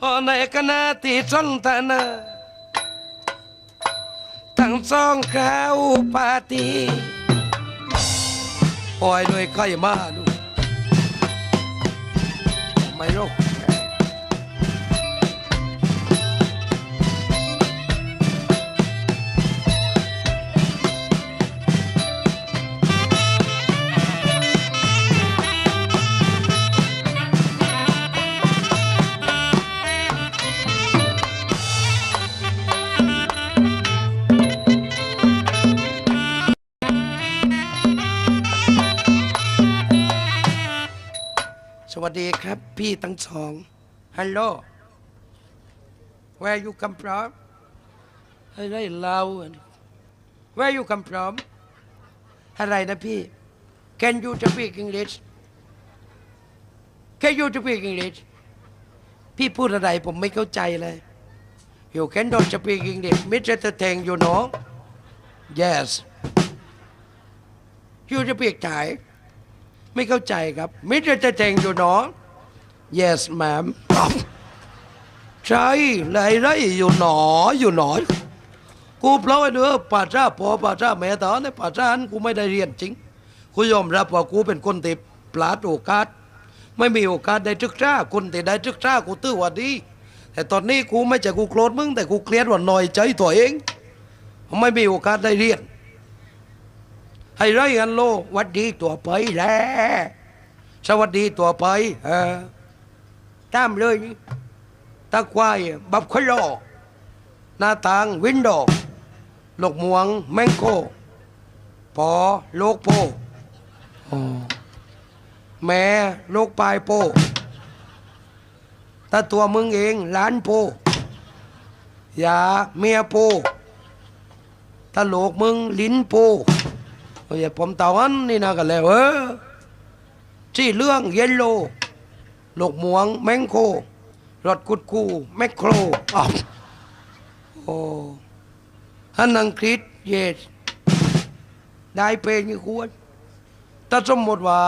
โอในคณะที่สนทนาตั้งสองข้าวปาร์ตีโอ้ยด้วยไข่มาลูกไม่รู้ สวัสดีครับ พี่ทั้งสอง ฮัลโหล Where you come from อะไรเราว Where you come from อะไรนะพี่ Can you speak English Can you speak English พี่พูดอะไรผมไม่เข้าใจเลย You cannot speak English Mr. Teng you know Yes You speak Thai ไม่เข้าใจครับมิสเตอร์เจงอยู่หนอ yes ma'am ใช่ไรไรอยู่หนออยู่หนอกูเพราะไอ้เด้อป่าจ้าพอป่าจ้าแม่ตาในป่าจ้านั้นกูไม่ได้เรียนจริง กูยอมรับว่ากูเป็นคนติดปลาดโอกาส ไม่มีโอกาสได้ศึกษาคนที่ได้ศึกษากูตื้อว่าดี แต่ตอนนี้กูไม่ใช่กูโกรธมึงแต่กูเครียดว่าหน่อยใจตัวเอง ไม่มีโอกาสได้เรียน ให้ไรกันโลหวัดดีตัวไปแล้สวัสดีตัวไปเออตามเลยนี่ตาควายบับคลอหน้าต่างวินโดว์ลูกม่วงแมงโกปอโลกโปอ๋อแม่โลกปลายโปถ้าตัวมึงเองหลานโปอย่าเมียโปถ้าโลกมึงลิ้นโป อ้ยผมเตาอันนี่นะกันแล้วเออที่เรื่องเยลโลลูกหมวงแมงโครถกุดกูแมคโครอ้าวโอ้ฮันอังกฤษเยสได้เป็นยี่ควรถ้าสมมติว่า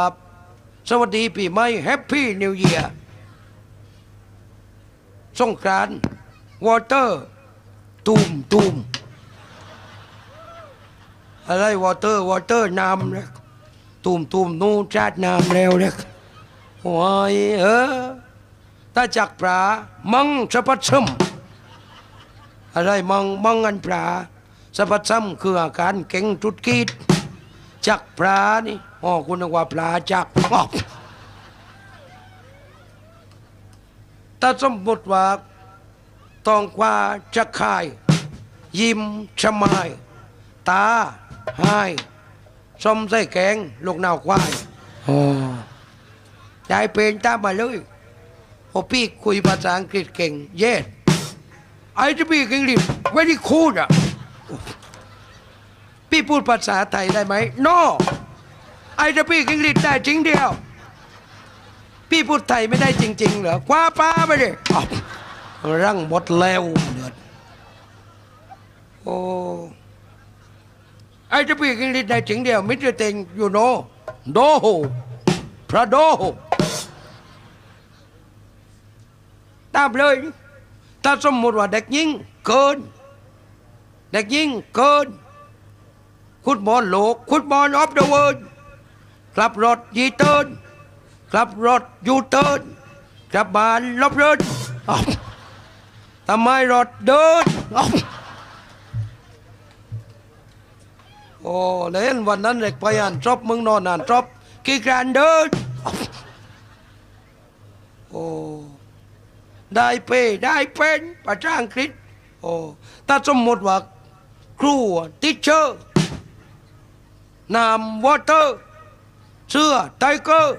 สวัสดีปีใหม่แฮปปี้นิวเยียร์สงกรานต์วอเตอร์ตูมตูม อะไรวอเตอร์วอเตอร์น้ำนะตุ่มตุ่มนู่นจัดน้ำแล้วนะโอ้ยเออถ้าจักปลามังสะพัดซึมอะไรมังมังอันปลาสะพัดซึมคืออาการเก่งจุดกีดจักปลานี่อ๋อคุณว่าปลาจักอ๋อถ้าสมมติว่าตองกว่าจะขาย ยิ้มชะมาย ตาให้สมใส่แกง ลูกนาวควายโอ้ยายเป็นตามมาเลยโอพี่คุยภาษาอังกฤษเก่ง เย็ดไอ้จะพี่อังกฤษ very cool อะ พี่พูดภาษาไทยได้ไหม no ไอ้จะพี่อังกฤษได้จริงเดียว พี่พูดไทยไม่ได้จริง ๆ เหรอ คว้าป้าไปดิอ้าวรั่งหมดแล้วเดือดโอ้ ไอ้จะปีกอังกฤษได้จริงเดียวมิตรเต็งอยู่โนโดโฮพระโดโฮตามเลย ถ้าสมมติว่าเด็กยิงเกิน เด็กยิงเกินฟุตบอลโลกฟุตบอลออฟเดอะเวิลด์กลับรถยีเติร์นกลับรถยูเติร์นกลับบ้านลบเดินทำไมรถเดินอ้าว โอ้เล่นวันนั้นเด็กไปอ่านจบมึงนอนอ่านจบกี่กรานเดินโอ้ได้เปได้เป็นภาษาอังกฤษโอ้ถ้าสมมติว่าครูติเชอร์นามวอเตอร์เสื้อไทเกอร์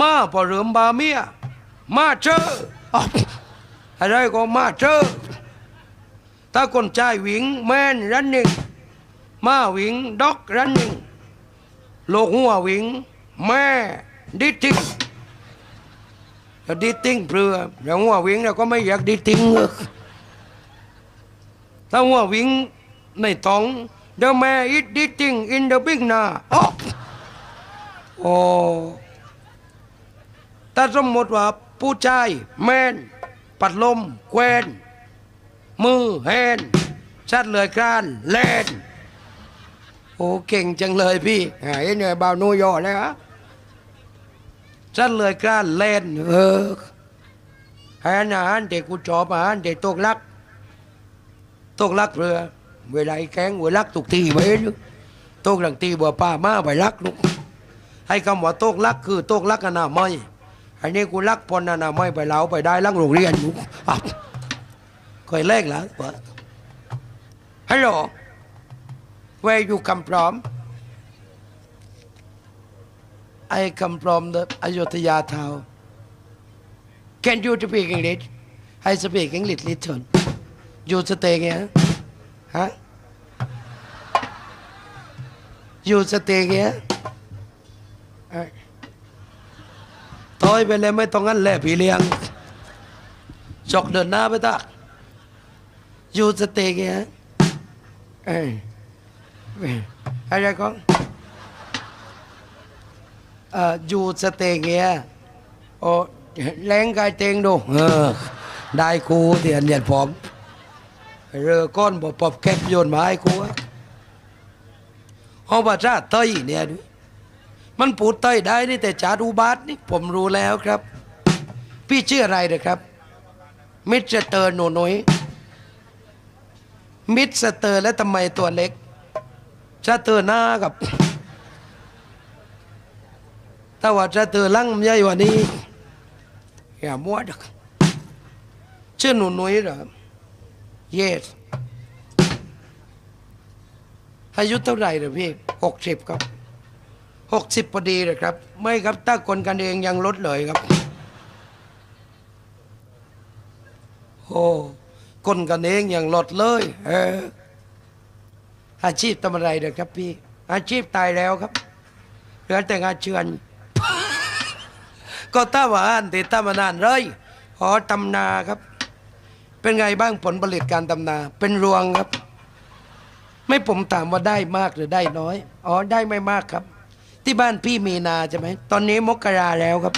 มาพอเริ่มบาเมียมาเจออ้าวอะไรก็มาเจอร์ถ้าคนใจวิงแมนรันนึ่ง มาวิ่งด็อกรันนิงโลกหัววิ่งแม่ดิติ้งจะดิติ้งเปลืออย่างหัววิ่งเราก็ไม่อยากดิติ้งเออถ้าหัววิ่งในท้อง the man is diting in the big นาโอโอ้ถ้าสมมติว่าผู้ชายแมนปัดลมแควนมือแฮนชัดเลยกรานเล่น โอ้เก่งจังเลยพี่หายเหนื่อยเบานูยอเลยฮะชัดเลยกราเล่นเอออาหารอาหารเด็กกูจอบอาหารเด็กตกลักตกลักเรือ เวลาไอ้แข้งเวลาลักตุกทีไว้ยตกหลังตีบัวป้ามาไปลักลูกให้คำว่าตกลักคือตกลักอนามัยอันนี้กูลักพลอนามัยไปเล้าไปได้ลักโรงเรียนอยู่คอยแรกแล้ววะฮัลโหล where you come from I come from the Ayutthaya town can you speak English I speak English little you stay here huh you stay here เอ้ยถอยไปเลยไม่ต้องงั้นแหละพี่เลี้ยงจกเดินหน้าไปตาอยู่สเตย์ฮะเอ้ยเอ้ย อะไรก็เอ่ออยู่สเตเงียโอ้แรงกายเตงดูเออได้ครูเตียนเรียนผมเรือก้อนบปอบแคบโยนมาให้ครูอะเอาภาษาเต้ยเนี่ยดูมันปูดเต้ยได้นี่แต่จาดูบาทนี่ผมรู้แล้วครับ พี่ชื่ออะไรนะครับ มิสเตอร์โนโนยมิสเตอร์แล้วทำไมตัวเล็ก จะเตอร์หน้ากับถ้าว่าจะเตอร์ลังใหญ่กว่านี้อย่ามัวดักชื่อหนูนุ้ยเหรอ yes อายุเท่าไหร่เหรอพี่หกสิบครับหกสิบพอดีเลยครับ ไม่ครับถ้าคนกันเองยังลดเลยครับ โอ้คนกันเองยังลดเลย เออ อาชีพทำอะไรเด้อครับพี่ อาชีพตายแล้วครับเหลือแต่งานเชือน ก็ถ้าว่าอันติดตามานานเลยขอตำนาครับ เป็นไงบ้างผลผลิตการตำนา เป็นรวงครับ ไม่ผมถามว่าได้มากหรือได้น้อย อ๋อได้ไม่มากครับ ที่บ้านพี่มีนาใช่ไหมตอนนี้มกราแล้วครับ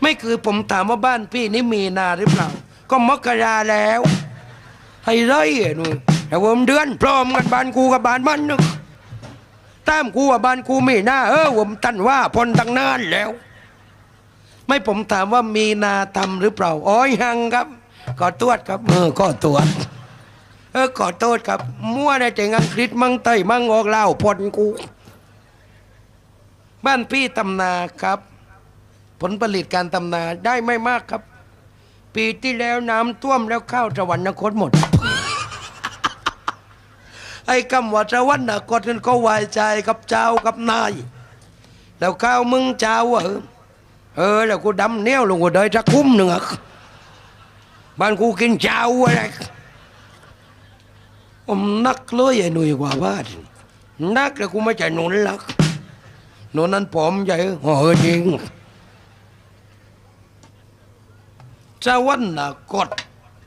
ไม่คือผมถามว่าบ้านพี่นี่มีนาหรือเปล่า ก็มกราแล้วให้ไรอะหนู แต่ผมเดือนพร้อมกันบ้านกูกับบ้านมันนึกตามกูกับบ้านกูมีนาเออผมตันว่าพลตั้งนานแล้ว ไม่ผมถามว่ามีนาทำหรือเปล่าอ๋อยังครับขอตรวจครับเออก็ตรวจเออขอโทษครับ มั่วในแต่งอังกฤษมั่งไตมั่งออกเล่าวพลกู บ้านพี่ตำนาครับ ผลผลิตการตำนาได้ไม่มากครับ ปีที่แล้วน้ำท่วมแล้วข้าวสวรรคตหมด ไอ้คำว่าสวรรคตนั้นก็วายใจกับเจ้ากับนาย แล้วข้าวมึงเจ้าเหรอเออแล้วกูดำเนี้ยวลงกูเดยจะคุ้มหนึ่งอะบ้านกูกินเจ้าอะไรผมนักเลยไอ้หนุ่ยกว่าบ้านนักแต่กูไม่ใช่หนุนหลักหนุนนั้นผมใหญ่โอ้จริงจะวันน่ะกด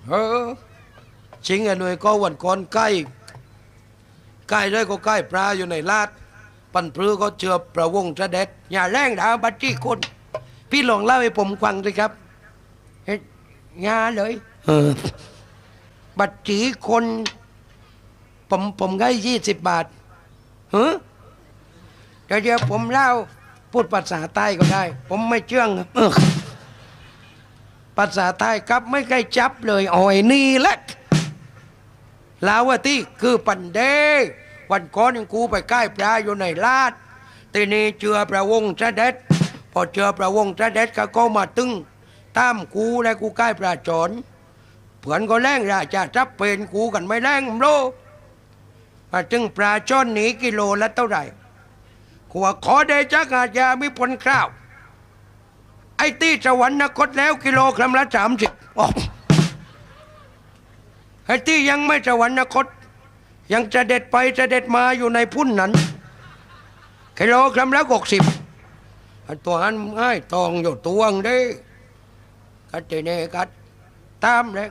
เออจริงไอ้หนุ่ยก็วันก่อนใกล้ ใกล้ได้ก็ใกล้ปลาอยู่ในลาด ปันพลือก็เจือประวงจะเด็ดอย่าแรงดาวบัตจี้คนพี่ลองเล่าให้ผมฟังสิครับเฮ็ดงาเลยเออบัตจีคนผมผมให้ยี่สิบบาทเฮ้เดี๋ยวเดี๋ยวผมเล่าพูดภาษาใต้ก็ได้ ผมไม่เชื่องครับเออภาษาใต้ครับไม่ใกล้จับเลยอ่อยนี่แหละ ลาวที่คือปันเด วันก่อนยังกูไปใกล้ปลาอยู่ในลาดทีนี้เจือประวงเสด็จพอเจือประวงเสด็จก็ก็มาตึงตามกูและกูใกล้ปลาจอนเผื่อนก็แรงราชาจับเป็นกูกันไม่แรงโลมาถึงปลาช่อนหนีกิโลละเท่าไหร่ขวขอได้จักอาจยามีผลคราว ไอ้ที่สวรรคตแล้วกิโลกรัมละสามสิบ ไอ้ที่ยังไม่สวรรคต ยังจะเด็ดไปจะเด็ดมาอยู่ในพุ่นนั้นกิโลกรัมละหกสิบตัวนั้นไอ้ตองอยู่ตวงได้กัดเจเนกัดตามเลย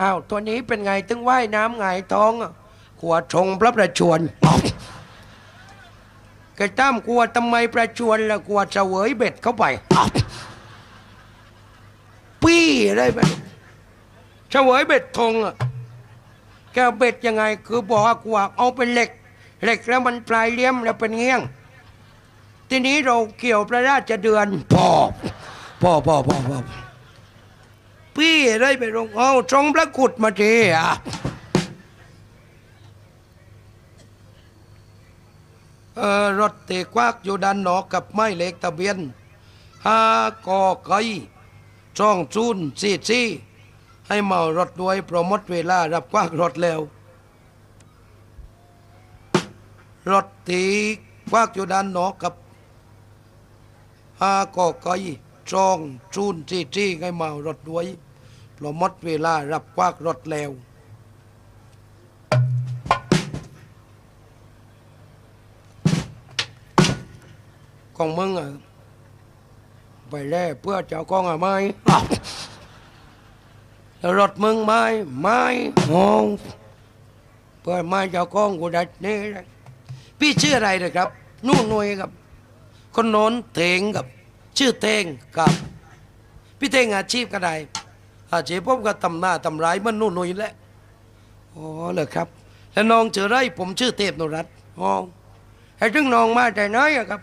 อ้าวตัวนี้เป็นไงถึงว่ายน้ำไงท้องอะกลัวชงพระประชวนแกตั้มกลัวทำไมประชวนละกลัวเสวยเบ็ดเข้าไปปี้ได้ไหมเฉวยเบ็ดธงอะ แกเอาเบ็ดยังไง คือบอกว่ากวากเอาเป็นเหล็ก เหล็กแล้วมันปลายเลี่ยมแล้วเป็นเงี้ยง ทีนี้เราเกี่ยวพระราชเดือนพ่อพ่อพ่อพ่อพ่อพี่ได้ไปลงเอาทรงพระกุฎมาทีอะเออรถเตะควักอยู่ด้านนอกกับไม้เหล็กทะเบียนห้ากอไก่ช่องจูนซีซี ให้เมารถด้วยโปรโมทเวลารับควักรถแล้วรถตีควักอยู่ด้านนอกกับหากอไก่ช่องจูนซีซีให้เมารถด้วยโปรโมทเวลารับควักรถแล้วของมึงอะไปแล่เพื่อเจ้ากองอะไหม รถมึงไม่ไม่โอ้เพื่อไม่เจ้าก้องกูได้นี่เลยพี่ชื่ออะไรนะครับ นู่นนวยครับ คนโน้นเทงกับ ชื่อเทงกับ พี่เทงอาชีพก็ได้อาชีพผมก็ทำหน้าทำร้ายมันนู่นนวยแหละอ๋อเหรอครับ แล้วน้องชื่อไรผมชื่อเทพนรัตน์อ๋อไอ้ถึงน้องมาแต่น้อยอะครับ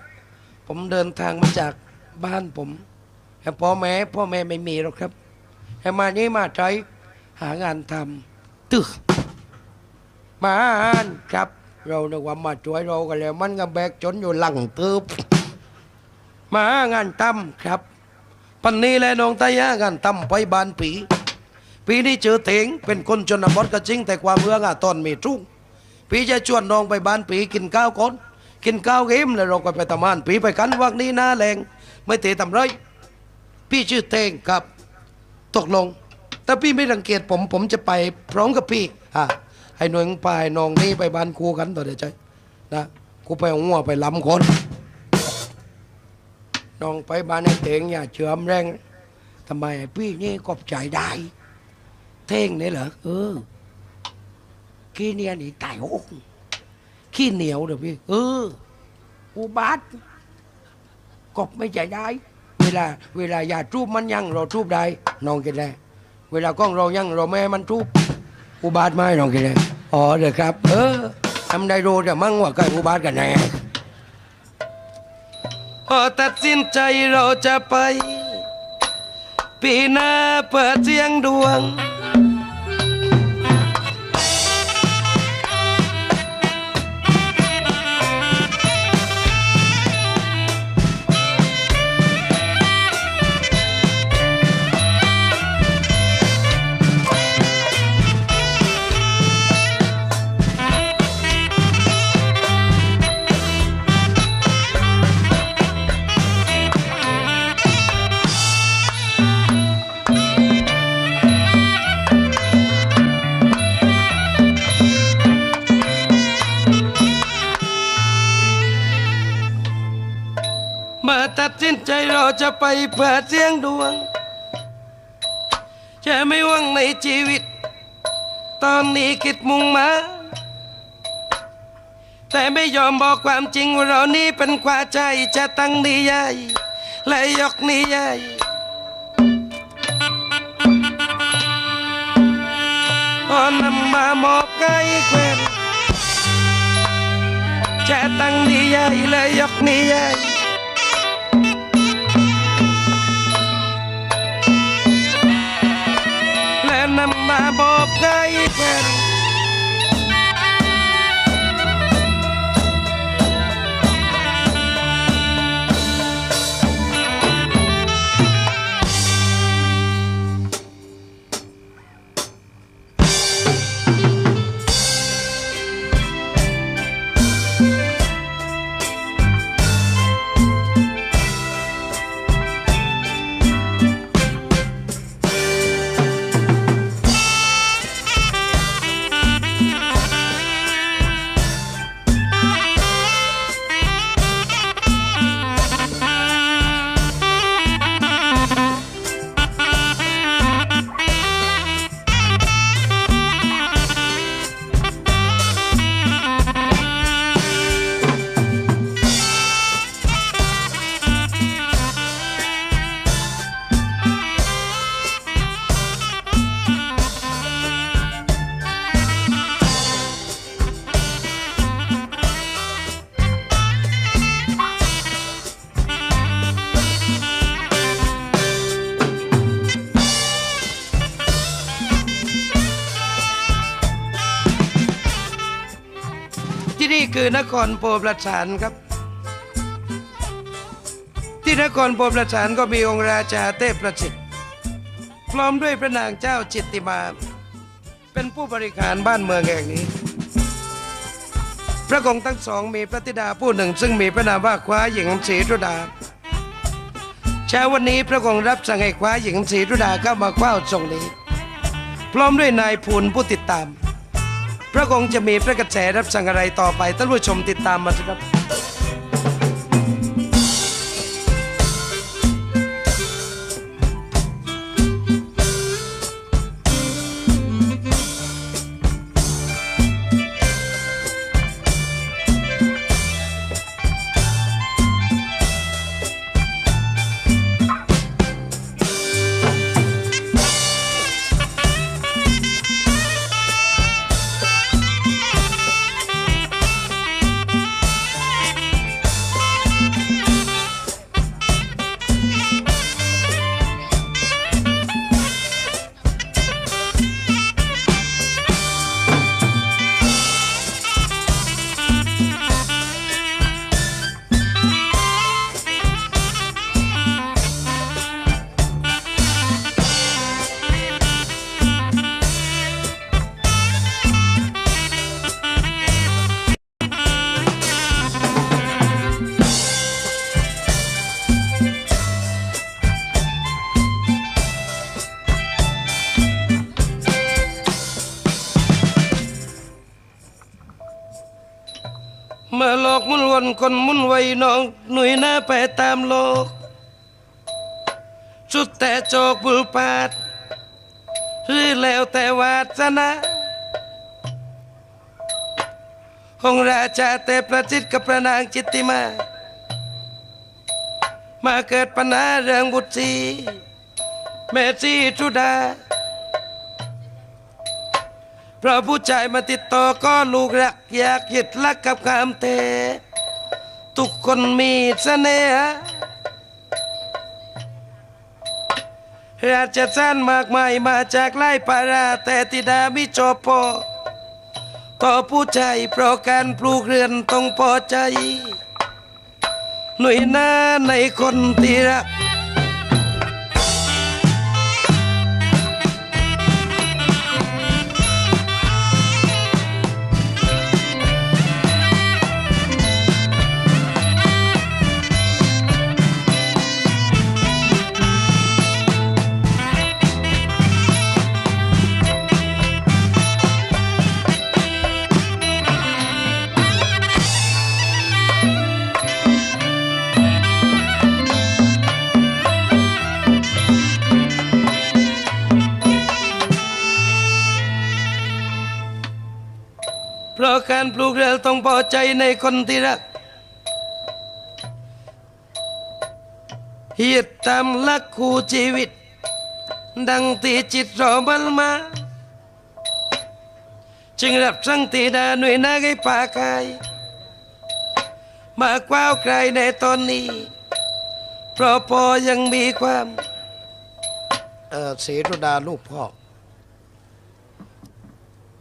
ผมเดินทางมาจากบ้านผมแต่พ่อแม่พ่อแม่ไม่มีหรอกครับ แต่มานี้มาใช้หางานทำตึกมาอ่านครับ เราเนึกว่ามมาช่วยเรากันแล้ว มันก็แบกจนอยู่หลังตึบมาหางานทำครับปันนี้แหละน้องตายางานทำไปบ้านปีปีนี้เจอเถงเป็นคนชนบทก็จริง แต่ความเมืองอะตอนมีทุ่งปีจะชวนน้องไปบ้านปีกินข้าวก่อนกินข้าวเกมแล้วเราก็ไปทำงานปีไปกันวักนี้หน้าแรงไม่เตะทำไรพี่ชื่อเตงครับ ตกลงแต่พี่ไม่รังเกียจผม ผมจะไปพร้อมกับพี่อะให้หน่วยงไปน้องนี่ไปบ้านครูกันต่อเดี๋ยวใจนะกูไปหัวไปล้ำคนน้องไปบ้านไอ้เตงอย่าเชื่อมแรงทำไมพี่นี่กอบใจได้ เท่งนี่เหรอเออขี้เนียนี่ตายโอ้ขี้เหนียวเด้อพี่ เอออุบาทกบไม่ใจได้ เวลา เวลาอย่าทูบมันยังเราทูบได้ น้องกินได้เวลากล้องเรายังเราไม่ให้มันทุบอุบาทไม่น้องกินได้อ๋อเด้อครับ เออทำได้รู้แต่มั่งว่าใครอุบาทกันแน่พอตัดสินใจเราจะไป ปีหน้าเปิดเสียงดวง จเราจะไปเปิดเสียงดวง จะไม่หวังในชีวิต ตอนนี้คิดมุ่งมา แต่ไม่ยอมบอกความจริงว่าเรานี้เป็นกว่าใจจะตั้งนิยายและยกนิยายพอนำมามอบใกล้แควนจะตั้งนิยายและยกนิยาย นำ คือนครโพประสานครับ ที่นครโพประสานก็มีองค์ราชาเทพประสิทธิ์พร้อมด้วยพระนางเจ้าจิตติมา เป็นผู้บริหารบ้านเมืองแห่งนี้ พระองค์ทั้งสองมีพระธิดาผู้หนึ่ง ซึ่งมีพระนามว่าคว้าหญิงศรีธุดาเช้าวันนี้พระองค์รับสั่งให้คว้าหญิงศรีธุดาเข้ามาเฝ้าทรงนี้ พร้อมด้วยนายภูลผู้ติดตาม พระองค์จะมีพระกระแสรับสั่งอะไรต่อไปท่านผู้ชมติดตามมาสิครับ นคนมุ่นไว้น้อง หนุ่ยหน้าไปตามโลกสุดแต่โจกบุปาดหรือแล้วแต่วาสนาองราชาแต่ประจิตกับพระนางจิตติมา มาเกิดปัญหาเรื่องบุตรีแม่จีชุดาเพราะผู้ชายมาติดต่อก็ลูกรักอยากหยึดลักกับคำเท ทุกคนมีเสน่ห์ราชสานมากมายมาจากไล่ปาราแต่ติดามิจบพอต่อผู้ชายเพราะการปลูกเรือนต้องพอใจ หน่วยหน้าในคนที่รัก ต้องพอใจในคนที่รักเฮียดตามหลักคู่ชีวิต ดังที่จิตรอบันมา จึงรับสั่งตีดาหน่วยนาให้ป่ากายมากว้าวใครในตอนนี้ เพราะพอยังมีความเออเสรุดาลูกพ่อ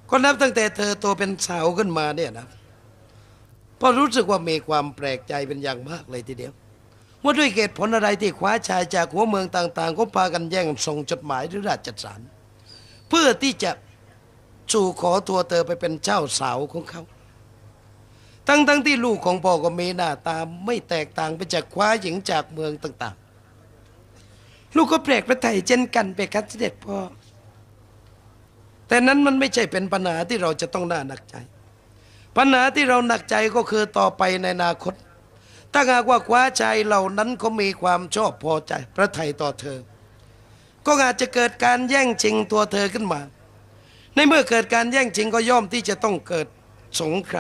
ก็นับตั้งแต่เธอโตเป็นสาวขึ้นมาเนี่ยนะ พอรู้สึกว่ามีความแปลกใจเป็นอย่างมากเลยทีเดียว ว่าด้วยเหตุผลอะไรที่คว้าชายจากหัวเมืองต่างๆ ก็พากันแย่งส่งจดหมายหรือราชสารเพื่อที่จะสู่ขอตัวเธอไปเป็นเจ้าสาวของเขา ทั้งๆที่ลูกของพ่อก็มีหน้าตาไม่แตกต่างไปจากคว้าหญิงจากเมืองต่างๆ ลูกก็แปลกประไทยเช่นกันไปครับเสด็จพ่อแต่นั้นมันไม่ใช่เป็นปัญหาที่เราจะต้องน่าหนักใจ ปัญหาที่เราหนักใจก็คือต่อไปในอนาคต ถ้าหากว่าคว้าชายเหล่านั้นเขามีความชอบพอใจพระไทยต่อเธอ ก็อาจจะเกิดการแย่งชิงตัวเธอขึ้นมา ในเมื่อเกิดการแย่งชิงก็ย่อมที่จะต้องเกิดสงคราม